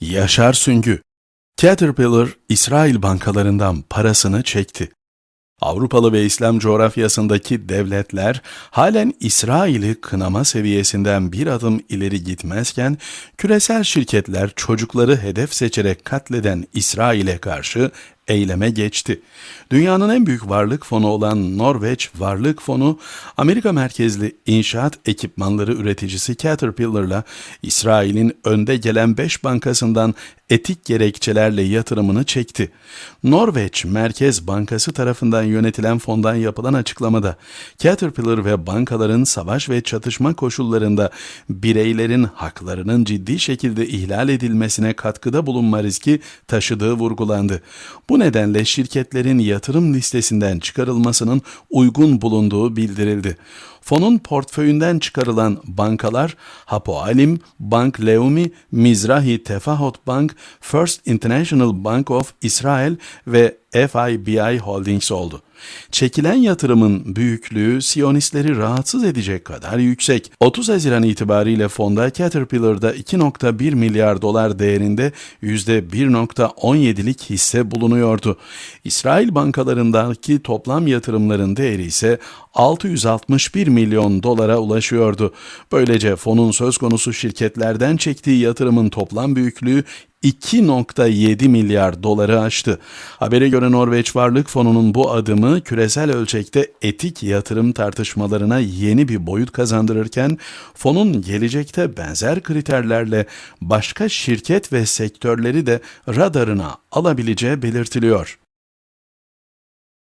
Yaşar Süngü Caterpillar, İsrail bankalarından parasını çekti. Avrupalı ve İslam coğrafyasındaki devletler halen İsrail'i kınama seviyesinden bir adım ileri gitmezken küresel şirketler çocukları hedef seçerek katleden İsrail'e karşı eyleme geçti. Dünyanın en büyük varlık fonu olan Norveç Varlık Fonu, Amerika merkezli inşaat ekipmanları üreticisi Caterpillar'la İsrail'in önde gelen 5 bankasından etik gerekçelerle yatırımını çekti. Norveç Merkez Bankası tarafından yönetilen fondan yapılan açıklamada Caterpillar ve bankaların savaş ve çatışma koşullarında bireylerin haklarının ciddi şekilde ihlal edilmesine katkıda bulunma riski taşıdığı vurgulandı. Bu nedenle şirketlerin yatırım listesinden çıkarılmasının uygun bulunduğu bildirildi. Fonun portföyünden çıkarılan bankalar Hapoalim, Bank Leumi, Mizrahi Tefahot Bank, First International Bank of Israel ve FIBI Holdings oldu. Çekilen yatırımın büyüklüğü Siyonistleri rahatsız edecek kadar yüksek. 30 Haziran itibariyle fonda Caterpillar'da 2.1 milyar dolar değerinde %1.17'lik hisse bulunuyordu. İsrail bankalarındaki toplam yatırımların değeri ise 661 milyon dolara ulaşıyordu. Böylece fonun söz konusu şirketlerden çektiği yatırımın toplam büyüklüğü 2.7 milyar doları aştı. Habere göre Norveç Varlık Fonu'nun bu adımı küresel ölçekte etik yatırım tartışmalarına yeni bir boyut kazandırırken fonun gelecekte benzer kriterlerle başka şirket ve sektörleri de radarına alabileceği belirtiliyor.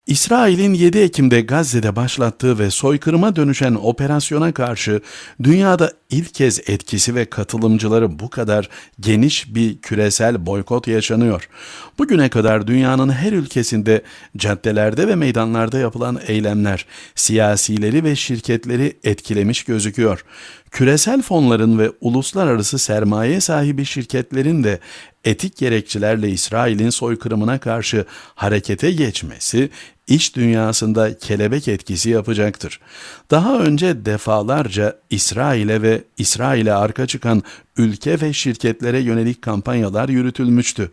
İsrail'in 7 Ekim'de Gazze'de başlattığı ve soykırıma dönüşen operasyona karşı dünyada ilk kez etkisi ve katılımcıları bu kadar geniş bir küresel boykot yaşanıyor. Bugüne kadar dünyanın her ülkesinde caddelerde ve meydanlarda yapılan eylemler siyasileri ve şirketleri etkilemiş gözüküyor. Küresel fonların ve uluslararası sermaye sahibi şirketlerin de etik gerekçelerle İsrail'in soykırımına karşı harekete geçmesi iş dünyasında kelebek etkisi yapacaktır. Daha önce defalarca İsrail'e ve İsrail'e arka çıkan ülke ve şirketlere yönelik kampanyalar yürütülmüştü.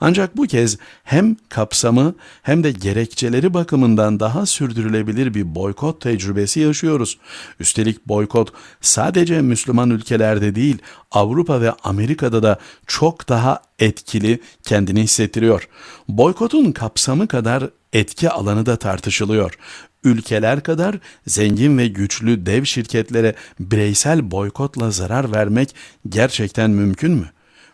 Ancak bu kez hem kapsamı hem de gerekçeleri bakımından daha sürdürülebilir bir boykot tecrübesi yaşıyoruz. Üstelik boykot sadece Müslüman ülkelerde değil, Avrupa ve Amerika'da da çok daha etkili kendini hissettiriyor. Boykotun kapsamı kadar etki alanı da tartışılıyor. Ülkeler kadar zengin ve güçlü dev şirketlere bireysel boykotla zarar vermek gerçekten mümkün mü?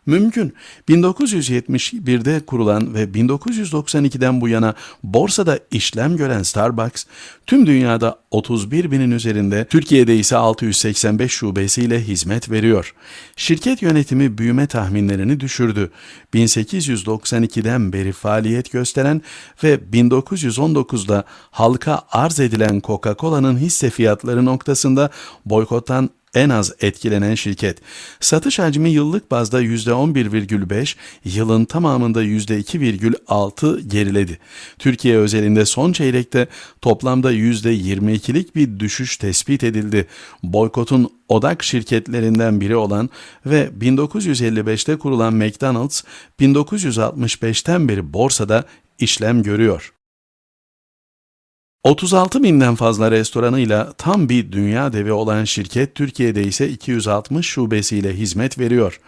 Mümkün. 1971'de kurulan ve 1992'den bu yana borsada işlem gören Starbucks, tüm dünyada 31 binin üzerinde, Türkiye'de ise 685 şubesiyle hizmet veriyor. Şirket yönetimi büyüme tahminlerini düşürdü. 1892'den beri faaliyet gösteren ve 1919'da halka arz edilen Coca-Cola'nın hisse fiyatları noktasında boykottan en az etkilenen şirket. Satış hacmi yıllık bazda %11,5, yılın tamamında %2,6 geriledi. Türkiye özelinde son çeyrekte toplamda %22'lik bir düşüş tespit edildi. Boykotun odak şirketlerinden biri olan ve 1955'te kurulan McDonald's 1965'ten beri borsada işlem görüyor. 36 binden fazla restoranıyla tam bir dünya devi olan şirket Türkiye'de ise 260 şubesiyle hizmet veriyor.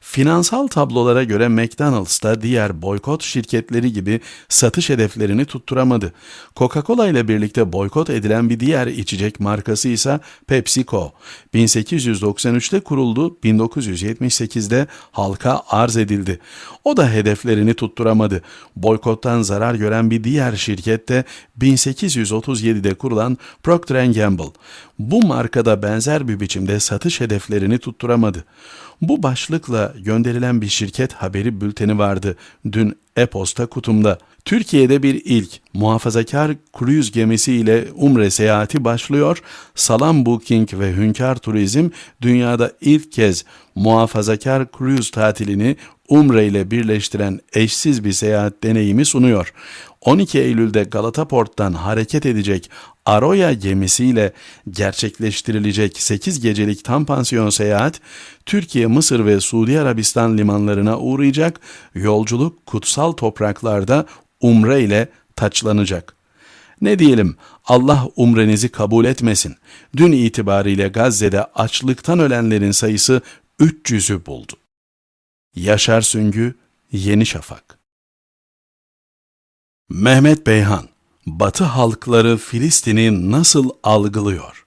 Finansal tablolara göre McDonald's da diğer boykot şirketleri gibi satış hedeflerini tutturamadı. Coca-Cola ile birlikte boykot edilen bir diğer içecek markası ise PepsiCo. 1893'te kuruldu, 1978'de halka arz edildi. O da hedeflerini tutturamadı. Boykottan zarar gören bir diğer şirket de 1837'de kurulan Procter Gamble. Bu markada benzer bir biçimde satış hedeflerini tutturamadı. Bu başlıkla gönderilen bir şirket haberi bülteni vardı dün e-posta kutumda. Türkiye'de bir ilk muhafazakar kruz gemisi ile Umre seyahati başlıyor. Salam Booking ve Hünkar Turizm dünyada ilk kez muhafazakar kruz tatilini Umre ile birleştiren eşsiz bir seyahat deneyimi sunuyor. 12 Eylül'de Galata Port'tan hareket edecek Aroya gemisiyle gerçekleştirilecek 8 gecelik tam pansiyon seyahat, Türkiye, Mısır ve Suudi Arabistan limanlarına uğrayacak, yolculuk kutsal topraklarda umre ile taçlanacak. Ne diyelim, Allah umrenizi kabul etmesin. Dün itibariyle Gazze'de açlıktan ölenlerin sayısı 300'ü buldu. Yaşar Süngü, Yeni Şafak Mehmet Beyhan, Batı halkları Filistin'i nasıl algılıyor?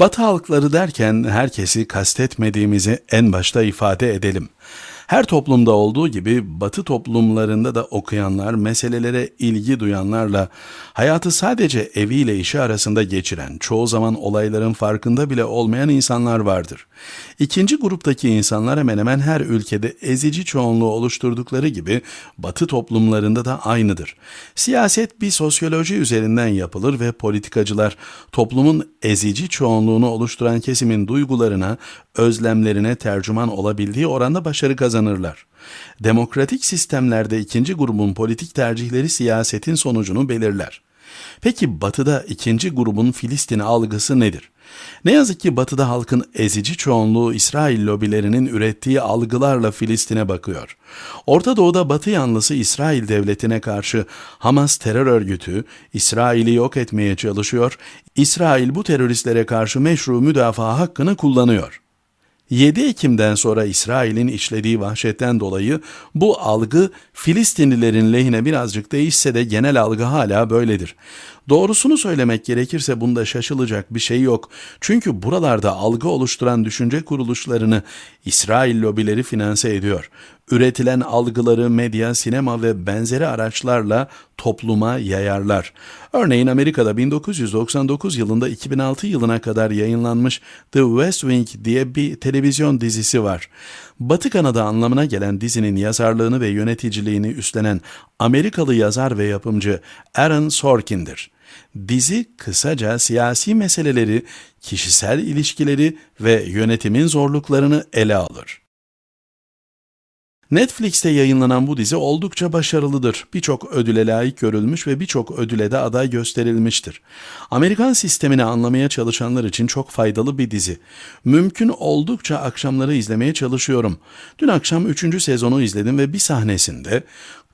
Batı halkları derken herkesi kastetmediğimizi en başta ifade edelim. Her toplumda olduğu gibi Batı toplumlarında da okuyanlar, meselelere ilgi duyanlarla hayatı sadece eviyle işi arasında geçiren, çoğu zaman olayların farkında bile olmayan insanlar vardır. İkinci gruptaki insanlar hemen hemen her ülkede ezici çoğunluğu oluşturdukları gibi Batı toplumlarında da aynıdır. Siyaset bir sosyoloji üzerinden yapılır ve politikacılar toplumun ezici çoğunluğunu oluşturan kesimin duygularına, özlemlerine tercüman olabildiği oranda başarı kazanırlar. Demokratik sistemlerde ikinci grubun politik tercihleri siyasetin sonucunu belirler. Peki Batı'da ikinci grubun Filistin algısı nedir? Ne yazık ki Batı'da halkın ezici çoğunluğu İsrail lobilerinin ürettiği algılarla Filistin'e bakıyor. Orta Doğu'da Batı yanlısı İsrail devletine karşı Hamas terör örgütü İsrail'i yok etmeye çalışıyor, İsrail bu teröristlere karşı meşru müdafaa hakkını kullanıyor. 7 Ekim'den sonra İsrail'in işlediği vahşetten dolayı bu algı Filistinlilerin lehine birazcık değişse de genel algı hala böyledir. Doğrusunu söylemek gerekirse bunda şaşılacak bir şey yok. Çünkü buralarda algı oluşturan düşünce kuruluşlarını İsrail lobileri finanse ediyor. Üretilen algıları medya, sinema ve benzeri araçlarla topluma yayarlar. Örneğin Amerika'da 1999 yılında 2006 yılına kadar yayınlanmış The West Wing diye bir televizyon dizisi var. Batı Kanada anlamına gelen dizinin yazarlığını ve yöneticiliğini üstlenen Amerikalı yazar ve yapımcı Aaron Sorkin'dir. Dizi kısaca siyasi meseleleri, kişisel ilişkileri ve yönetimin zorluklarını ele alır. Netflix'te yayınlanan bu dizi oldukça başarılıdır. Birçok ödüle layık görülmüş ve birçok ödüle de aday gösterilmiştir. Amerikan sistemini anlamaya çalışanlar için çok faydalı bir dizi. Mümkün oldukça akşamları izlemeye çalışıyorum. Dün akşam 3. sezonu izledim ve bir sahnesinde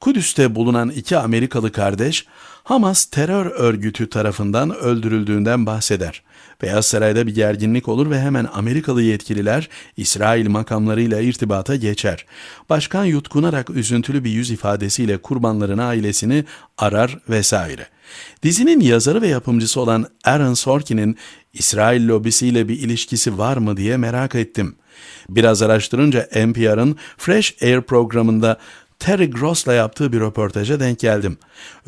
Kudüs'te bulunan iki Amerikalı kardeş Hamas terör örgütü tarafından öldürüldüğünden bahseder. Beyaz Saray'da bir gerginlik olur ve hemen Amerikalı yetkililer İsrail makamlarıyla irtibata geçer. Başkan yutkunarak üzüntülü bir yüz ifadesiyle kurbanların ailesini arar vesaire. Dizinin yazarı ve yapımcısı olan Aaron Sorkin'in İsrail lobisiyle bir ilişkisi var mı diye merak ettim. Biraz araştırınca NPR'ın Fresh Air programında Terry Gross'la yaptığı bir röportaja denk geldim.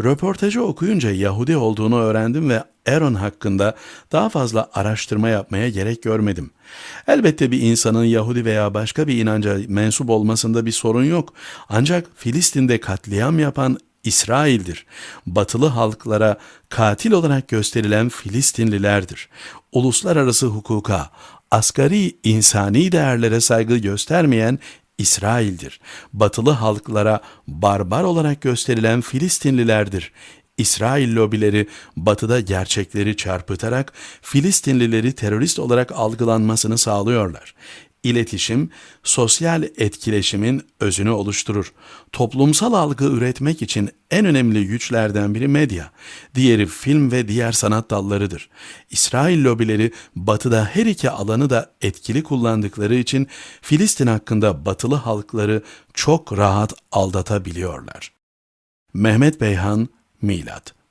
Röportajı okuyunca Yahudi olduğunu öğrendim ve Aaron hakkında daha fazla araştırma yapmaya gerek görmedim. Elbette bir insanın Yahudi veya başka bir inanca mensup olmasında bir sorun yok. Ancak Filistin'de katliam yapan İsrail'dir. Batılı halklara katil olarak gösterilen Filistinlilerdir. Uluslararası hukuka, asgari insani değerlere saygı göstermeyen İsrail'dir. Batılı halklara barbar olarak gösterilen Filistinlilerdir. İsrail lobileri batıda gerçekleri çarpıtarak Filistinlileri terörist olarak algılanmasını sağlıyorlar. İletişim, sosyal etkileşimin özünü oluşturur. Toplumsal algı üretmek için en önemli güçlerden biri medya, diğeri film ve diğer sanat dallarıdır. İsrail lobileri batıda her iki alanı da etkili kullandıkları için Filistin hakkında batılı halkları çok rahat aldatabiliyorlar. Mehmet Beyhan, Milat